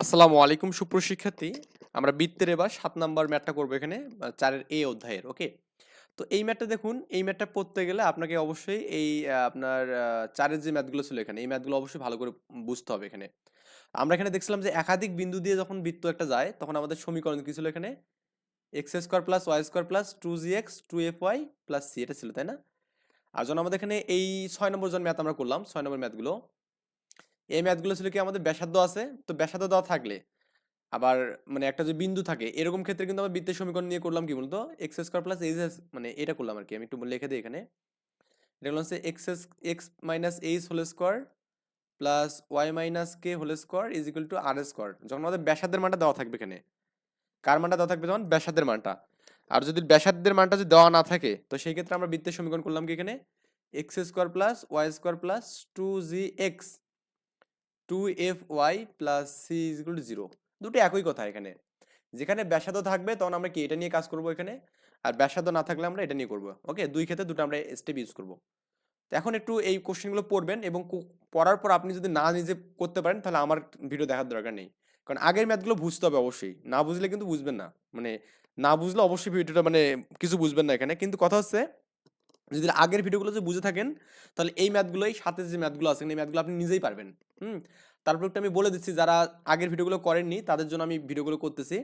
আসসালামু আলাইকুম সুপ্রশিক্ষার্থী আমরা বৃত্তের এবার সাত নাম্বার ম্যাথটা করব এখানে চারের এ অধ্যায়ের, ওকে? তো এই ম্যাথটা দেখুন, এই ম্যাথটা পড়তে গেলে আপনাকে অবশ্যই এই আপনার চারের যে ম্যাথগুলো ছিল এখানে, এই ম্যাথগুলো অবশ্যই ভালো করে বুঝতে হবে এখানে। আমরা এখানে দেখছিলাম যে একাধিক বিন্দু দিয়ে যখন বৃত্ত একটা যায়, তখন আমাদের সমীকরণ কি ছিল এখানে? X square plus y square plus two g x, two f y plus c, এটা ছিল, তাই না? আর যখন আমাদের এখানে এই ছয় নম্বর জন ম্যাথ আমরা করলাম, ছয় নম্বর ম্যাথগুলো এই ম্যাথগুলো ছিল কি আমাদের ব্যাসার্ধ আছে, তো ব্যাসার্ধ দেওয়া থাকলে। আবার মানে একটা যে বিন্দু থাকে, এরকম ক্ষেত্রে কিন্তু আমরা বৃত্তের সমীকরণ নিয়ে করলাম কি বলতো? এক্স স্কোয়ার প্লাস এইচ মানে এটা করলাম আর কি আমি একটু লিখে দিই এখানে। এটা হলো হচ্ছে x x minus h whole square plus y minus k whole square is equal to r square যখন আমাদের ব্যাসার্ধের মানটা দেওয়া থাকবে এখানে, কার মানটা দেওয়া থাকবে? যখন ব্যাসার্ধের মানটা। আর যদি ব্যাসার্ধের মানটা যদি দেওয়া না থাকে, তো সেই ক্ষেত্রে আমরা বৃত্তের সমীকরণ করলাম কি এখানে? X square plus y square plus two g x two f y plus c is zero দুটো একই কথা এখানে। যেখানে ব্যাসার্ধ থাকবে, তখন আমরা কি এটা নিয়ে কাজ করব এখানে? আর ব্যাসার্ধ না থাকলে আমরা এটা নিয়ে করব। ওকে? দুই ক্ষেত্রে দুটো আমরা স্টেপ ইউজ করব। এখন একটু এই কোশ্চেনগুলো পড়বেন এবং পড়ার পর আপনি যদি না নিজে করতে পারেন, তাহলে আমার ভিডিও দেখার দরকার নেই। কারণ আগের ম্যাথগুলো বুঝতে হবে অবশ্যই। না বুঝলে কিন্তু বুঝবেন না। মানে না বুঝলে অবশ্যই ভিডিওটা মানে কিছু বুঝবেন না এখানে। কিন্তু কথা হচ্ছে যদি আগের ভিডিওগুলো যদি বুঝে থাকেন, তাহলে এই ম্যাথগুলোই সাথে যে ম্যাথগুলো আছে, এই ম্যাথগুলো আপনি নিজেই পারবেন। হুম? তারপর একটু আমি বলে দিচ্ছি, যারা আগের ভিডিওগুলো করেননি, তাদের জন্য আমি ভিডিওগুলো করতেছি।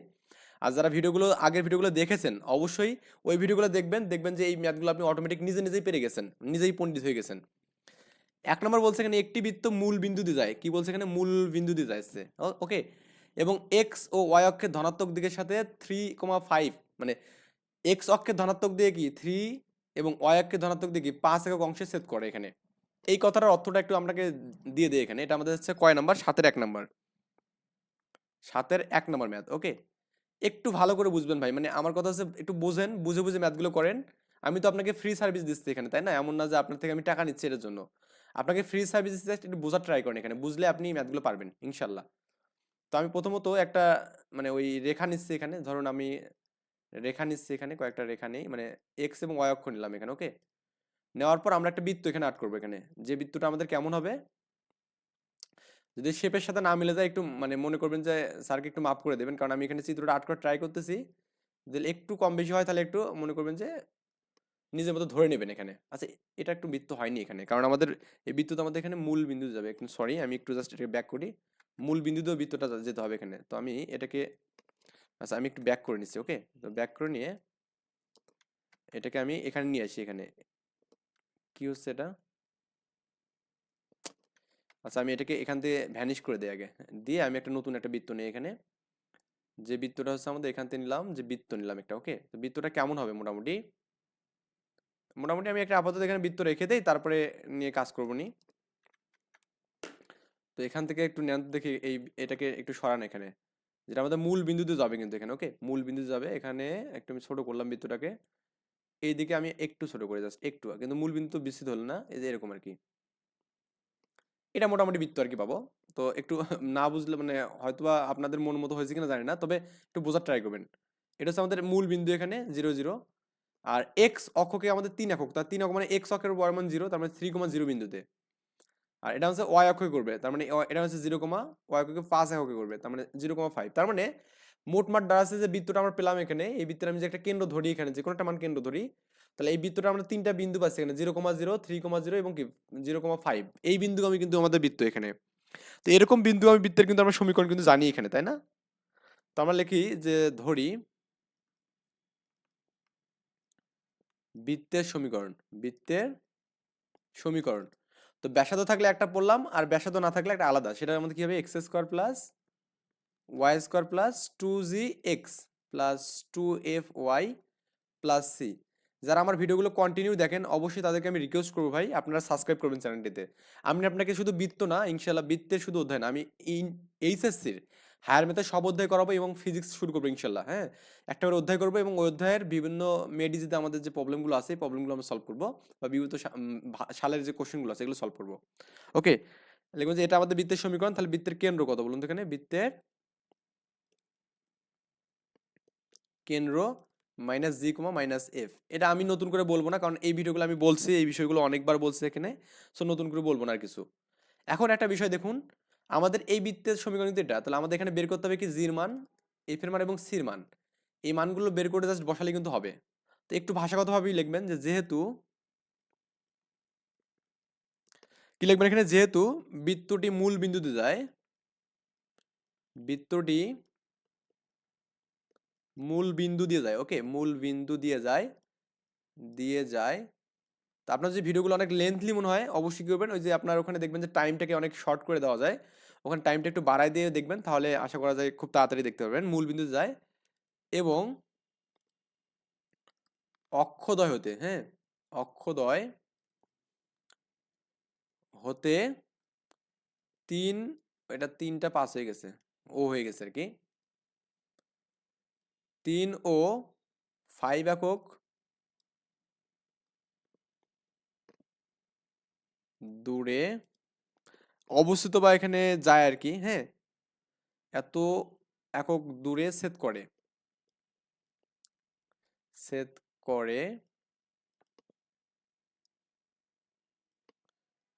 আর যারা ভিডিওগুলো, আগের ভিডিওগুলো দেখেছেন, অবশ্যই ওই ভিডিওগুলো দেখবেন দেখবেন যে এই ম্যাথগুলো আপনি অটোমেটিক নিজে নিজেই পেরে গেছেন, নিজেই পণ্ডিত হয়ে গেছেন। এক নম্বর বলছে এখানে একটি বৃত্ত মূল বিন্দু দিয়ে যায়। কি বলছে এখানে? মূল বিন্দু দিয়ে যাচ্ছে ওকে। এবং এক্স ও ওয়াই অক্ষের ধনাত্মক দিকের সাথে থ্রি কমা ফাইভ মানে এক্স অক্ষের ধনাত্মক দিয়ে কি? থ্রি এবং অক্ষের ধনাত্মক দিয়ে কি পাঁচ একক অংশে সেট করে এখানে। এই কথাটার অর্থটা একটু আপনাকে দিয়ে দিই এখানে। এটা আমাদের হচ্ছে কয় নাম্বার? সাতের এক নাম্বার। সাতের এক নাম্বার ম্যাথ, ওকে? একটু ভালো করে বুঝবেন ভাই মানে আমার কথা হচ্ছে একটু বুঝেন, বুঝে বুঝে ম্যাথগুলো করেন। আমি তো আপনাকে ফ্রি সার্ভিস দিচ্ছি এখানে, তাই না? এমন না যে আপনার থেকে আমি টাকা নিচ্ছি এর জন্য। আপনাকে ফ্রি সার্ভিস দিচ্ছি, একটু বোঝার ট্রাই করেন এখানে, বুঝলে আপনি ম্যাথগুলো পারবেন, ইনশাল্লাহ। তো আমি প্রথমত একটা মানে ওই রেখা নিচ্ছি এখানে, ধরুন আমি রেখা নিচ্ছি এখানে, কয়েকটা রেখা নেই মানে এক্স এবং ওয়াই অক্ষ নিলাম এখানে ওকে নেওয়ার পর আমরা একটা বৃত্ত এখানে আট করব এখানে। যে বৃত্তটা আমাদের কেমন হবে? যদি শেপের সাথে না মিলে যায়, একটু মানে মনে করবেন যে স্যারকে একটু মাফ করে দেবেন, কারণ আমি এখানে চিত্রটা আট করার ট্রাই করতেছি। যদি একটু কম বেশি হয়, তাহলে একটু মনে করবেন যে নিজের মতো ধরে নেবেন এখানে। আচ্ছা এটা একটু বৃত্ত হয়নি এখানে, কারণ আমাদের এই বৃত্ত আমাদের এখানে মূল বিন্দু যাবে। সরি আমি একটু জাস্ট এটাকে ব্যাক করি। মূল বিন্দু বিন্দুতেও বৃত্তটা যেতে হবে এখানে। তো আমি এটাকে আচ্ছা আমি একটু ব্যাক করে নিচ্ছি ওকে তো ব্যাক করে নিয়ে এটাকে আমি এখানে নিয়ে আসি, এখানে। কি হচ্ছে এটা? আচ্ছা আমি এটাকে এখান থেকে ভ্যানিশ করে দিই আগে। দিয়ে আমি একটা নতুন একটা বৃত্ত নিই এখানে। যে বৃত্তটা হচ্ছে আমাদের, এখান থেকে নিলাম, যে বৃত্ত নিলাম একটা ওকে তো বৃত্তটা কেমন হবে মোটামুটি? মোটামুটি আমি একটা আপাতত এখানে বৃত্ত রেখে দিই, তারপরে নিয়ে কাজ করব নি। তো এখান থেকে একটু নেন, দেখি এই এটাকে একটু সরান এখানে। যেটা আমাদের মূল বিন্দুতে যাবে কিন্তু এখানে ওকে মূল বিন্দু যাবে, এখানে একটু আমি ছোট করলাম বৃত্তটাকে। এইদিকে আমি একটু ছোট করে জাস্ট একটু কিন্তু মূল বিন্দু তো বিস্তৃত হলো না, এই যে এরকম আর কি। এটা মোটামুটি বৃত্ত আর কি পাবো। তো একটু না বুঝলে মানে হয়তোবা আপনাদের মন মতো হয়েছে কিনা জানি না, তবে একটু বোঝার ট্রাই করবেন। এটা হচ্ছে আমাদের মূল বিন্দু এখানে জিরো জিরো আর এক্স অক্ষকে আমাদের তিন একক, তার তিন একক মানে এক্স অক্ষের উপর মান জিরো তার মানে থ্রি কমা জিরো বিন্দুতে। আর এটা হচ্ছে ওয়াই অক্ষে করবে, তার মানে এটা হচ্ছে জিরো কমা ওয়াই অক্ষকে পাঁচ এককে করবে, তার মানে জিরো কমা ফাইভ তার মানে মোটমাট আছে যে বৃত্তটা আমরা পেলাম এখানে, এই বৃত্তের আমি যে একটা কেন্দ্র ধরি এখানে, যে কোনো একটা মান কেন্দ্র ধরি, তাহলে এই বৃত্তটা আমরা তিনটা বিন্দু পাচ্ছি এখানে zero comma zero three comma zero এবং কি জিরো কমা ফাইভ এই বিন্দু আমি কিন্তু আমাদের বৃত্ত এখানে। তো এরকম বিন্দু আমি বৃত্তের কিন্তু আমরা সমীকরণ কিন্তু জানি এখানে, তাই না? তো আমরা লিখি যে ধরি বৃত্তের সমীকরণ বৃত্তের সমীকরণ। তো ব্যাসার্ধ থাকলে একটা পড়লাম আর ব্যাসার্ধ না থাকলে একটা আলাদা। সেটার মধ্যে কী হবে? X square plus y square plus two g x plus two f y plus c যারা আমার ভিডিওগুলো কন্টিনিউ দেখেন, অবশ্যই তাদেরকে আমি রিকোয়েস্ট করব ভাই, আপনারা সাবস্ক্রাইব করবেন চ্যানেলটিতে আমি আপনাকে শুধু বৃত্ত না ইনশাল্লাহ বৃত্তের শুধু অধ্যয়ন, আমি এইচএসসির হায়ার মেথে সব অধ্যায় করাবো এবং ফিজিক্স শুরু করব ইনশাল্লাহ হ্যাঁ? একটা করে অধ্যায় করব এবং ওই অধ্যায়ের বিভিন্ন মেডিজিতে আমাদের যে প্রবলেমগুলো আছে, এই প্রবলেমগুলো আমরা সলভ করব বা বিভিন্ন সালের যে কোশ্চেনগুলো আছে, এগুলো সলভ করব। ওকে লিখুন যে এটা আমাদের বৃত্তের সমীকরণ, তাহলে বৃত্তের কেন্দ্র কত বলুন তো এখানে? বৃত্তের কেন্দ্র minus g comma minus f এটা আমি নতুন করে বলব না, কারণ এই ভিডিওগুলো আমি বলছি, এই বিষয়গুলো অনেকবার বলছি এখানে সো নতুন করে বলব না আর কিছু। এখন একটা বিষয় দেখুন আমাদের এই বৃত্তের সমীকরণ এটা। তাহলে আমাদের এখানে বের করতে হবে কি? জির মান এফ এর মান এবং সির মান। এই মানগুলো বের করে জাস্ট বসালে কিন্তু হবে। তো একটু ভাষাগতভাবেই লিখবেন যে যেহেতু কি লিখবেন এখানে? যেহেতু বৃত্তটি মূল বিন্দুতে যায়, বৃত্তটি মূল বিন্দু দিয়ে যায় ওকে মূল বিন্দু দিয়ে যায় দিয়ে যায়। তো আপনার যে ভিডিওগুলো অনেক লেন্থলি মনে হয়, অবশ্যই কি করবেন? ওই যে আপনার ওখানে দেখবেন যে টাইমটাকে অনেক শর্ট করে দেওয়া যায়। ওখানে টাইমটা একটু বাড়ায় দিয়ে দেখবেন, তাহলে আশা করা যায় খুব তাড়াতাড়ি দেখতে পারবেন। মূল বিন্দুতে যায় এবং অক্ষদয় হতে হ্যাঁ? অক্ষদয় হতে তিন, এটা তিনটা পাস হয়ে গেছে, ও হয়ে গেছে আর কি তিন ও ফাইভ একক দূরে অবস্থিত বা এখানে যায় আর কি হ্যাঁ? এত একক দূরে সেট করে। সেট করে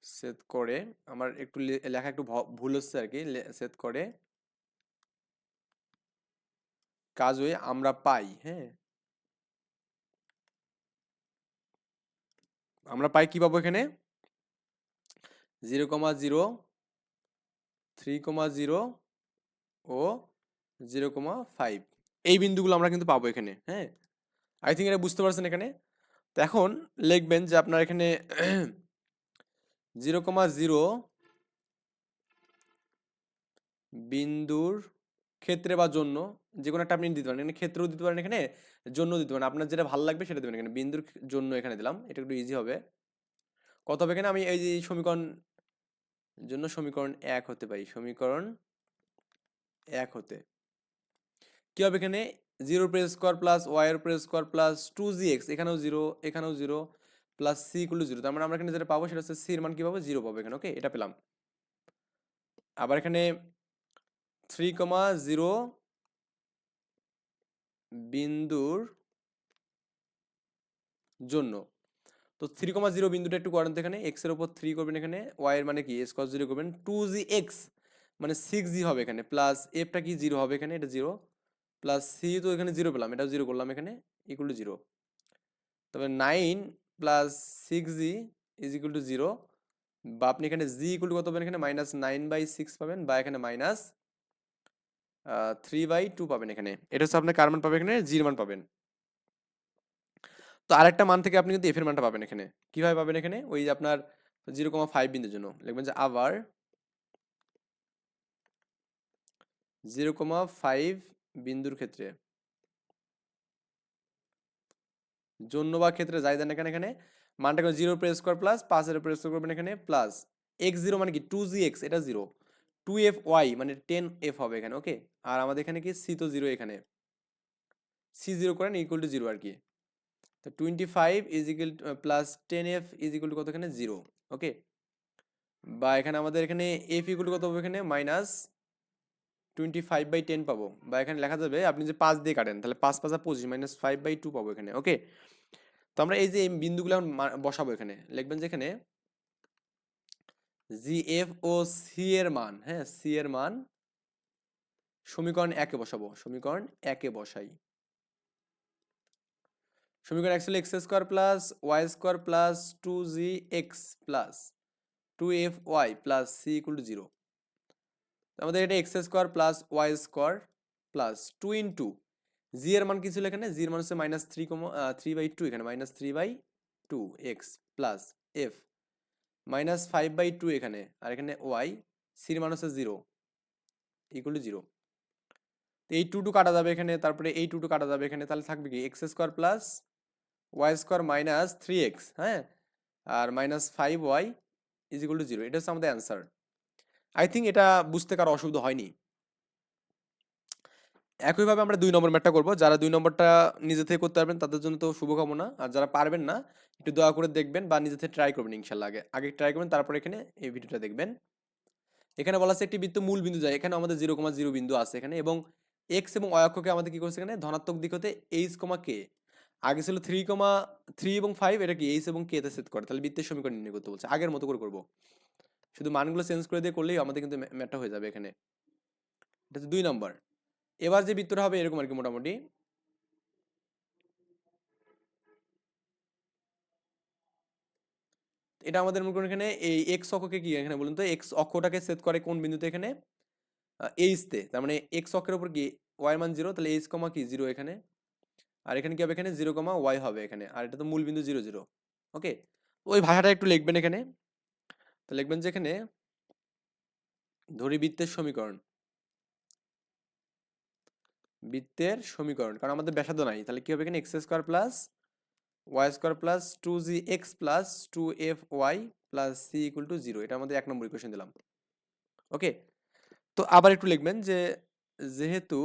সেট করে, আমার একটু লেখা একটু ভুল হচ্ছে আর কি সেট করে। কাজ হয়ে আমরা পাই হ্যাঁ? আমরা পাই কি পাবো এখানে? Zero comma zero three comma zero ও জিরো কমা ফাইভ এই বিন্দুগুলো আমরা কিন্তু পাবো এখানে। হ্যাঁ। আই থিঙ্ক এটা বুঝতে পারছেন এখানে? তো এখন লিখবেন যে আপনার এখানে জিরো কমা জিরো বিন্দুর ক্ষেত্রে বা জন্য যে কোনো একটা আপনি দিতে পারেন। এখানে ক্ষেত্রেও দিতে পারেন এখানে জন্য দিতে পারেন। আপনার যেটা ভালো লাগবে সেটা দেবেন এখানে। বিন্দুর জন্য এখানে দিলাম। এটা একটু ইজি হবে। কত হবে এখানে? আমি এই যে সমীকরণ জন্য সমীকরণ এক হতে পারি। সমীকরণ এক হতে। কি হবে এখানে? Zero press square plus y press square plus two g x এখানেও জিরো এখানেও zero plus c equal zero তার মানে আমরা এখানে যেটা পাবো সেটা হচ্ছে সির মান কি পাবো? জিরো পাবো এখানে ওকে এটা পেলাম। আবার এখানে থ্রি কমা জিরো বিন্দুর জন্য তো থ্রি কমা জিরো বিন্দুটা একটু করেন তো এখানে এক্সের উপর থ্রি করবেন এখানে ওয়াই এর মানে কি? এস জিরো করবেন। টু জি এক্স মানে সিক্স জি হবে এখানে প্লাস এফটা কি জিরো হবে এখানে? এটা জিরো প্লাস সি তো এখানে জিরো পেলাম, এটাও জিরো করলাম এখানে ইকুয়াল টু জিরো তবে nine plus six g is equal to zero বা আপনি এখানে জি ইকুয়াল টু কত পাবেন এখানে? মাইনাস নাইন বাই সিক্স পাবেন, বা এখানে মাইনাস থ্রি বাই টু পাবেন এখানে। এটা হচ্ছে আপনার কার মান পাবেন এখানে? জির মান পাবেন। তো আরেকটা মান থেকে আপনি কিন্তু এফ এর মানটা পাবেন এখানে। কীভাবে পাবেন এখানে? ওই যে আপনার জিরো কমা ফাইভ বিন্দুর জন্য। লিখবেন যে আবার জিরো কমা ফাইভ বিন্দুর ক্ষেত্রে। জন্য বা ক্ষেত্রে যাই দেন এখানে এখানে মানটা জিরো প্রেস স্কোয়ার প্লাস পাঁচের প্রেস করবেন এখানে প্লাস এক্স জিরো মানে কি? টু জি এক্স এটা জিরো টু এফ ওয়াই মানে টেন এফ হবে এখানে ওকে আর আমাদের এখানে কি? সি তো জিরো এখানে। সি জিরো করেন ইকুয়াল টু জিরো আর কি। তো twenty five is equal plus ten f is equal to কত এখানে জিরো ওকে বা এখানে আমাদের এখানে এফ ইকুয়াল কত হবে এখানে? Minus twenty five by ten পাবো। বা এখানে লেখা যাবে, আপনি যে পাঁচ দিয়ে কাটেন, তাহলে পাঁচ পাঁচা পঁচিশ মাইনাস ফাইভ বাই টু পাবো এখানে ওকে তো আমরা এই যে এই বিন্দুগুলো বসাবো এখানে, লিখবেন যে এখানে জি এফ ও সি এর মান হ্যাঁ সি এর মান সমীকরণ একে বসাবো, সমীকরণ একে বসাই। সমীকরণ হলো x square plus y square plus two g x plus two f y plus c equal to zero আমাদের এটা x square plus y square plus two in two g এর মান কি ছিল এখানে? জি এর মান হচ্ছে minus three comma three by two এখানে minus three by two x plus f minus five by two এখানে, আর এখানে ওয়াই সির মান হচ্ছে জিরো ইকুয়াল টু জিরো এই টু টু কাটা যাবে এখানে, তারপরে এই টু টু কাটা যাবে এখানে, তাহলে থাকবে কি? X square plus y square minus three x হ্যাঁ? আর minus five y is equal to zero. এটা হচ্ছে আমাদের অ্যান্সার। আই থিঙ্ক এটা বুঝতে কারও অসুবিধা হয়নি। একইভাবে আমরা দুই নম্বর ম্যাটটা করব। যারা দুই নম্বরটা নিজে থেকে করতে পারবেন, তাদের জন্য তো শুভকামনা। আর যারা পারবেন না, একটু দয়া করে দেখবেন বা নিজে থেকে ট্রাই করবেন ইনশাল্লাহ। আগে আগে ট্রাই করবেন, তারপর এখানে এই ভিডিওটা দেখবেন। এখানে বলা আছে একটি বৃত্ত মূল বিন্দু যায়। এখানে আমাদের জিরো কমা জিরো বিন্দু আছে এখানে এবং এক্স এবং অক্ষকে আমাদের কি করছে এখানে? ধনাত্মক দিক হতে এইচ কমা কে আগে ছিল থ্রি কমা থ্রি এবং ফাইভ এটা কি এইচ এবং কে তে সেট করে। তাহলে বৃত্তের সমীকরণ নির্ণয় করতে বলছে। আগের মতো করে করব। শুধু মানগুলো চেঞ্জ করে দিয়ে করলেই আমাদের কিন্তু ম্যাটটা হয়ে যাবে এখানে। এটা দুই নম্বর এবার যে বৃত্তটা হবে এরকম আর কি মোটামুটি। এটা আমাদের মনে করুন এখানে এই এক্স অক্ষকে কি এখানে বলুন তো? এক্স অক্ষটাকে সেট করে কোন বিন্দুতে এখানে? এইচতে তার মানে এক্স অক্ষের উপর কি ওয়াই মান জিরো তাহলে এইচ কমা কি? জিরো এখানে। আর এখানে কি হবে? এখানে জিরো কমা ওয়াই হবে এখানে। আর এটা তো মূল বিন্দু জিরো জিরো ওকে ওই ভাষাটা একটু লিখবেন এখানে। তো লিখবেন যে এখানে ধরি বৃত্তের সমীকরণ। বৃত্তের সমীকরণ। কারণ আমাদের ব্যাসার্ধ নাই। তাহলে কি হবে এখানে? X square plus y square plus two g x plus two f y plus c equal to zero এটা আমাদের এক নম্বর ইকুয়েশন দিলাম। ওকে তো আবার একটু লিখবেন যে যেহেতু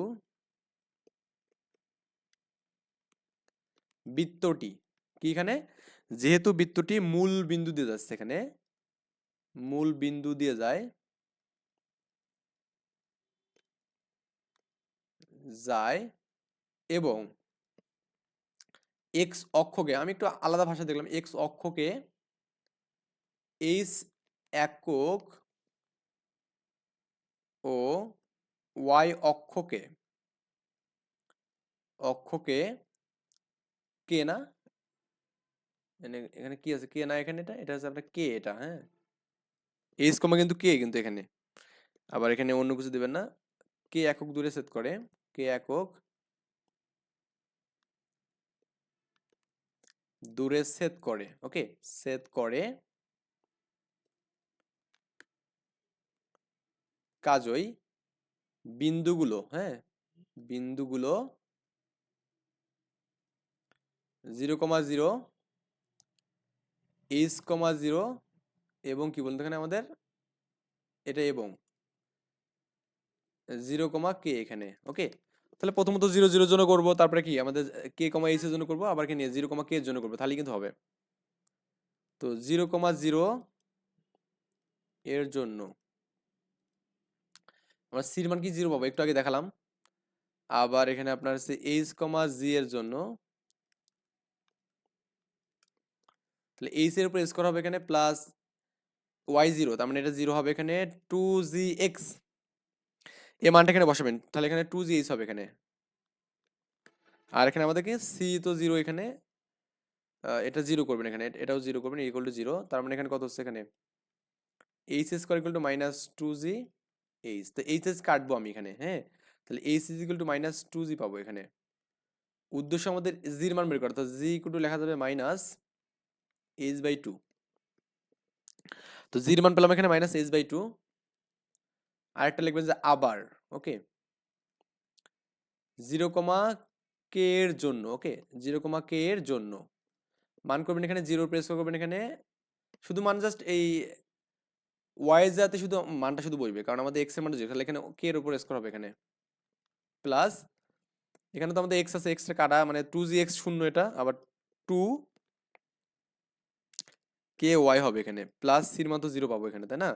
বৃত্তটি। কি এখানে? যেহেতু বৃত্তটি মূল বিন্দু দিয়ে যাচ্ছে এখানে, মূল বিন্দু দিয়ে যায় যায় এবং এক্স অক্ষকে, আমি একটু আলাদা ভাষা দেখলাম এক্স অক্ষকে এইচ একক ও ওয়াই অক্ষকে অক্ষকে কে না এনে- এখানে কি আছে? কে না এখানে এটা? এটা হচ্ছে আপনার কে এটা? হ্যাঁ। এইচ কমা কিন্তু কে কিন্তু এখানে। আবার এখানে অন্য কিছু দিবেন না। কে একক দূরে সেট করে। কে একক দূরে সেট করে। ওকে সেট করে কাজই বিন্দুগুলো হ্যাঁ? বিন্দুগুলো zero comma zero, h comma zero এবং কি বলতো এখানে আমাদের? এটা এবং। জিরো কমা কে এখানে? ওকে, তাহলে প্রথমত জিরো জিরোর জন্য করব, তারপরে কি? আমাদের কে কমা এইচ এর জন্য করব, আবার কি নিয়ে? জিরো কমা কে এর জন্য করব তাহলে কিন্তু হবে। তো জিরো কমা জিরো এর জন্য আমরা সির মান কি? জিরো পাবো, একটু আগে দেখালাম। আবার এখানে আপনার হচ্ছে এইচ কমা জি এর জন্য তাহলে এইচ এর উপর স্কোর হবে এখানে প্লাস ওয়াই জিরো তার মানে এটা জিরো হবে এখানে টু জি এক্স এই মানটা এখানে বসাবেন, তাহলে এখানে টু জি এইচ হবে এখানে। আর এখানে আমাদেরকে সি তো জিরো এখানে। এটা জিরো করবেন এখানে এটাও জিরো করবেন ইকুয়াল টু জিরো তার মানে এখানে কত হচ্ছে এখানে? H square equal to minus two g h তো এইচ এস কাটবো আমি এখানে হ্যাঁ? তাহলে h is equal to minus two g পাবো এখানে। উদ্দেশ্য আমাদের জির মান বের করা, তো জি ইকুয়াল টু লেখা যাবে মাইনাস এইচ বাই টু তো জির মান পেলাম এখানে মাইনাস এইচ বাই টু আরেকটা লিখবেন যে আবার ওকে জিরো কমা কে এর জন্য ওকে জিরো কমা কে এর জন্য। মান করবেন এখানে জিরো প্রেস করবেন এখানে। শুধু মান জাস্ট এই ওয়াই যাতে শুধু মানটা শুধু বসবে কারণ আমাদের এক্সের মান জিরো তাহলে এখানে কে এর উপর স্কোর হবে এখানে। প্লাস এখানে তো আমাদের এক্স আছে এক্সটা কাটা মানে টু জি এক্স শূন্য এটা, আবার টু কে ওয়াই হবে এখানে। প্লাস সির মান তো জিরো পাবো এখানে, তাই না?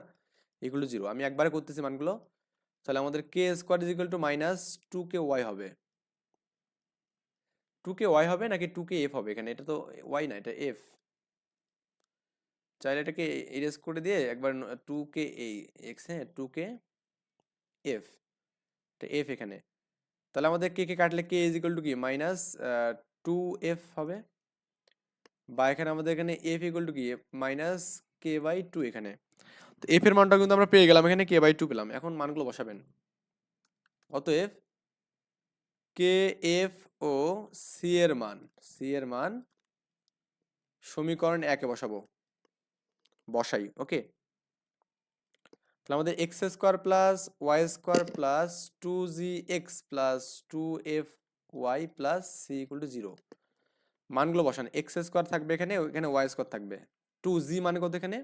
এগুলো জিরো আমি একবারে করতেছি মানগুলো। তাহলে আমাদের k square is equal to minus two k y হবে। টু কে ওয়াই হবে নাকি টু কে এফ হবে এখানে? এটা তো ওয়াই না, এটা এফ চাইলে এটাকে ইরেজ করে দিয়ে একবার টু কে এক্স হ্যাঁ টু কে এফ এটা এফ এখানে। তাহলে আমাদের কে কে কাটলে কে ইজ ইকুয়াল টু কি? মাইনাস টু এফ হবে। বা এখানে আমাদের এখানে এফ ইকুয়াল টু কি? মাইনাস কে বাই টু এখানে। তো এফ এর মানটা কিন্তু আমরা পেয়ে গেলাম, এখানে কে বাই টু পেলাম। এখন মানগুলো বসাবেন। অতএব কে এফ ও সি এর মান সি এর মান সমীকরণ একে বসাবো। বসাই ওকে তাহলে আমাদের x square plus y square plus two g x plus two f y plus c equal to zero মানগুলো বসান। এক্স স্কোয়ার থাকবে এখানে এখানে ওয়াই স্কোয়ার থাকবে। টু জি মানে কত এখানে?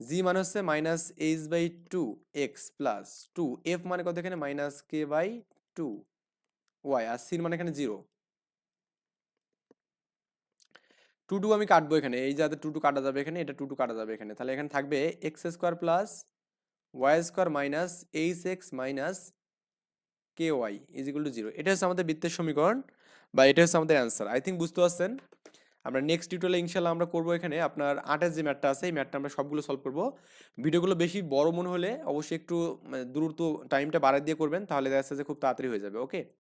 জি মানে হচ্ছে minus h by two x plus two f মানে কত এখানে? Minus k by two y আর সির মানে এখানে জিরো টু টু আমি কাটবো এখানে। এই যাতে টু টু কাটা যাবে এখানে, এটা টু টু কাটা যাবে এখানে। তাহলে এখানে থাকবে x square plus y square minus h x minus k y is to zero এটা হচ্ছে আমাদের বৃত্তের সমীকরণ। বা এটা হচ্ছে আমাদের অ্যান্সার আই থিঙ্ক বুঝতে পারছেন? আমরা নেক্সট টিউটোরিয়ালে ইনশাল্লাহ আমরা করব এখানে আপনার আটের যে ম্যাটটা আছে, এই ম্যাটটা আমরা সবগুলো সলভ করব। ভিডিওগুলো বেশি বড় মনে হলে অবশ্যই একটু মানে দ্রুত টাইমটা বাড়ায় দিয়ে করবেন, তাহলে দেখা যাচ্ছে যে খুব তাড়াতাড়ি হয়ে যাবে ওকে